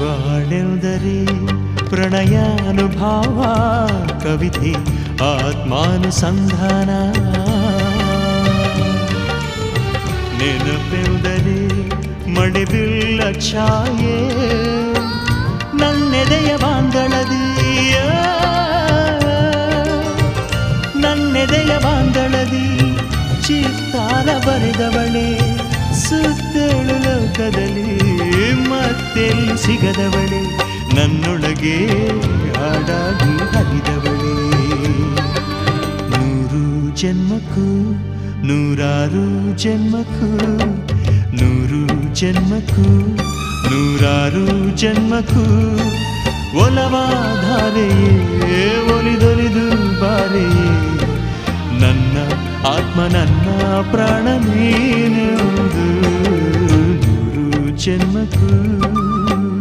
ಬಾಳೆಲ್ದರೆ ಪ್ರಣಯಾನುಭಾವ ಕವಿತೆ ಆತ್ಮಾನುಸಂಧಾನ ನೆನಪೆಂದರೆ ಮಳೆಬಿಲ್ಲ ಛಾಯೆ ನನ್ನೆದೆಯ ಬಾಂದಳದಿಯ ನನ್ನೆದೆಯ ಬಾಂದಳದಿ ಚಿತ್ತಾರ ಬರೆದವಳೆ ಸುತ್ತೇಳು ಲೋಕದಲ್ಲಿ ಮತ್ತೆಲ್ಲಿ ಸಿಗದವಳೆ, ನನ್ನೊಳಗೆ ಹಾಡಾಗಿ ಹರಿದವಳೆ. ನೂರು ಜನ್ಮಕ್ಕೂ, ನೂರಾರು ಜನ್ಮಕ್ಕೂ, ನೂರು ಜನ್ಮಕ್ಕೂ, ನೂರಾರು ಜನ್ಮಕ್ಕೂ, ಒಲವಾಧಾರೆಯೇ, ಒಲಿದೊಲಿದು ಬಾರೆಯೇ. ನನ್ನ ಆತ್ಮ, ನನ್ನ ಪ್ರಾಣ ನೀನು ನೂರು ಜನ್ಮಕ್ಕೂ